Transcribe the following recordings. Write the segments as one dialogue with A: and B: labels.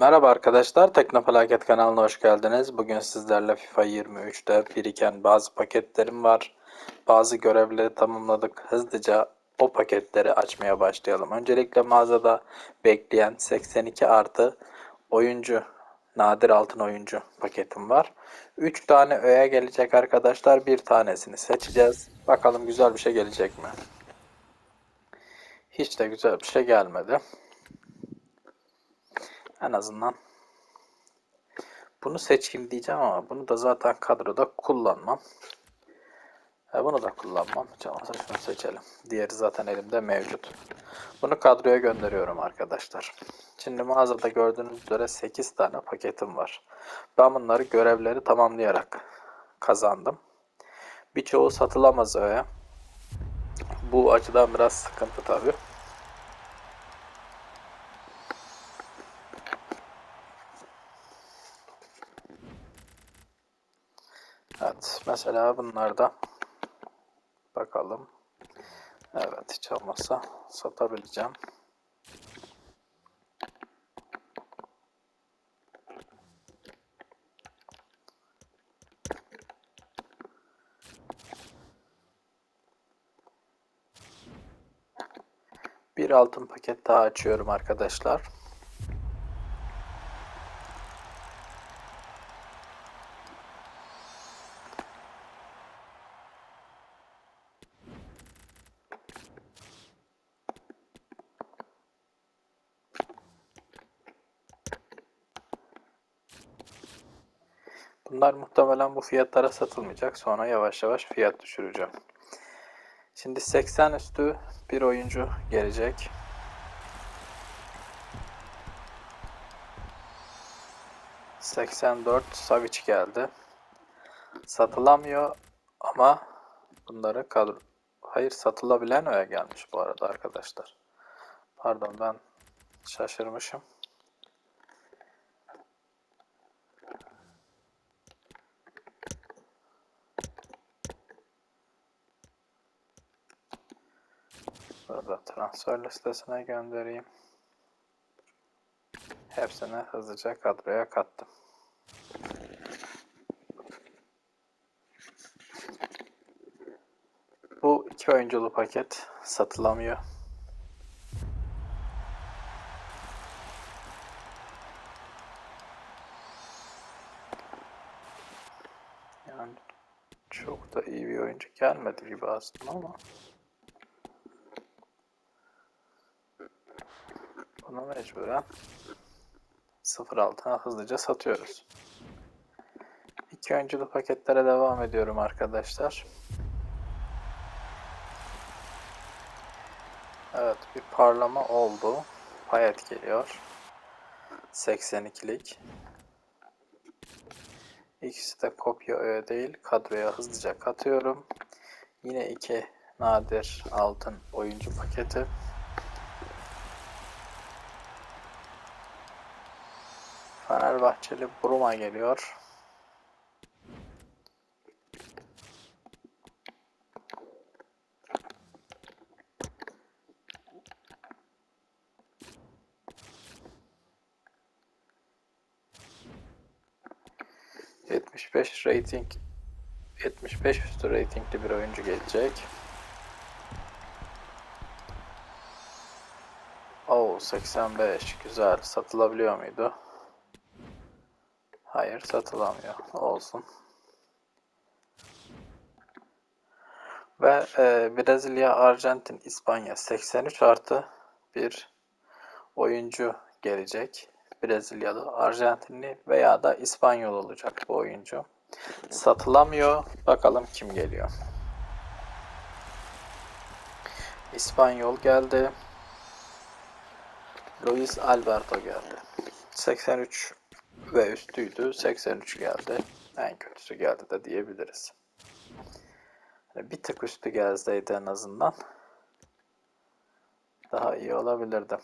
A: Merhaba arkadaşlar, Teknofelaket kanalına hoş geldiniz. Bugün sizlerle FIFA 23'te biriken bazı paketlerim var. Bazı görevleri tamamladık. Hızlıca o paketleri açmaya başlayalım. Öncelikle mağazada bekleyen 82 artı oyuncu, nadir altın oyuncu paketim var. 3 tane öğe gelecek arkadaşlar. Bir tanesini seçeceğiz. Bakalım güzel bir şey gelecek mi? Hiç de güzel bir şey gelmedi. En azından bunu seçeyim diyeceğim ama bunu da zaten kadroda kullanmam. E bunu da kullanmam. Çalmasa şunu seçelim. Diğeri zaten elimde mevcut. Bunu kadroya gönderiyorum arkadaşlar. Şimdi mağazada gördüğünüz üzere 8 tane paketim var. Ben bunları görevleri tamamlayarak kazandım. Birçoğu satılamaz öyle. Bu açıdan biraz sıkıntı tabii. Evet, mesela bunlarda bakalım. Evet, hiç olmazsa satabileceğim. Bir altın paket daha açıyorum arkadaşlar. Bunlar muhtemelen bu fiyatlara satılmayacak. Sonra yavaş yavaş fiyat düşüreceğim. Şimdi 80 üstü bir oyuncu gelecek. ...84 Savic geldi. Satılamıyor ama bunları kadro... Hayır satılabilen öyle gelmiş bu arada arkadaşlar. Pardon ben şaşırmışım. Burada transfer listesine göndereyim. Hepsini hızlıca kadroya kattım. Bu iki oyunculu paket satılamıyor. Yani çok da iyi bir oyuncu gelmedi gibi aslında ama bunu mecburen sıfır altına hızlıca satıyoruz. İki oyunculu paketlere devam ediyorum arkadaşlar. Evet bir parlama oldu. Payet geliyor. 82'lik. İkisi de kopya öyle değil. Kadroya hızlıca katıyorum. Yine iki nadir altın oyuncu paketi. Fenerbahçeli Buruma geliyor. ...75 rating... ...75 üstü ratingli bir oyuncu gelecek. Oo 85 güzel satılabiliyor muydu? Hayır satılamıyor. Olsun. Ve e, Brezilya, Arjantin, İspanya 83 artı bir oyuncu gelecek. Brezilyalı, Arjantinli veya da İspanyol olacak bu oyuncu. Satılamıyor. Bakalım kim geliyor. İspanyol geldi. Luis Alberto geldi. 83 ve üstüydü. 83 geldi. En kötüsü geldi de diyebiliriz. Bir tık üstü gelseydi en azından daha iyi olabilirdi.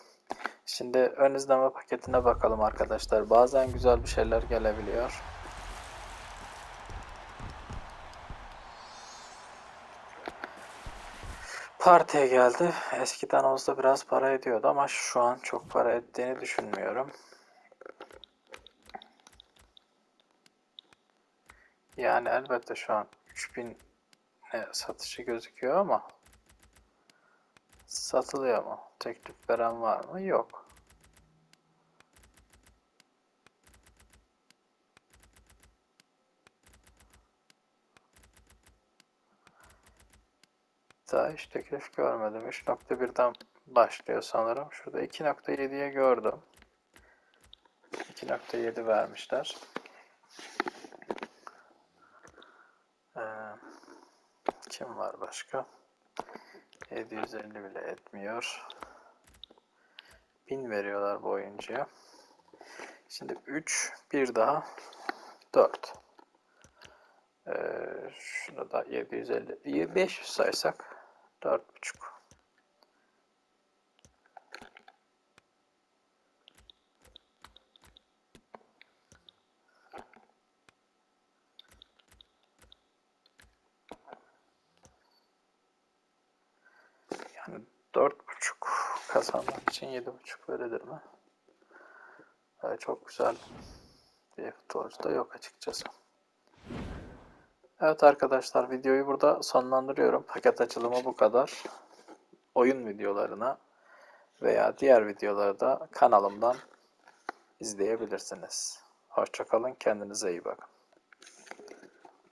A: Şimdi ön izleme paketine bakalım arkadaşlar. Bazen güzel bir şeyler gelebiliyor. Partiye geldi. Eskiden olsa biraz para ediyordu ama şu an çok para ettiğini düşünmüyorum. Yani elbette şu an 3000 ne satışı gözüküyor ama satılıyor mu? Teklif veren var mı? Yok. Daha hiç teklif görmedim. 3.1'den başlıyor sanırım. Şurada 2.7'ye gördüm. 2.7 vermişler. Kim var başka? 750 bile etmiyor. 1000 veriyorlar bu oyuncuya. Şimdi 3, bir daha 4. Ee, şunu da 750, 500 saysak 4.5. Yani dört buçuk kazanmak için yedi buçuk verilir mi? Ee, çok güzel bir futbolcu da yok açıkçası. Evet arkadaşlar videoyu burada sonlandırıyorum. Paket açılımı bu kadar. Oyun videolarına veya diğer videoları da kanalımdan izleyebilirsiniz. Hoşçakalın, kendinize iyi bakın.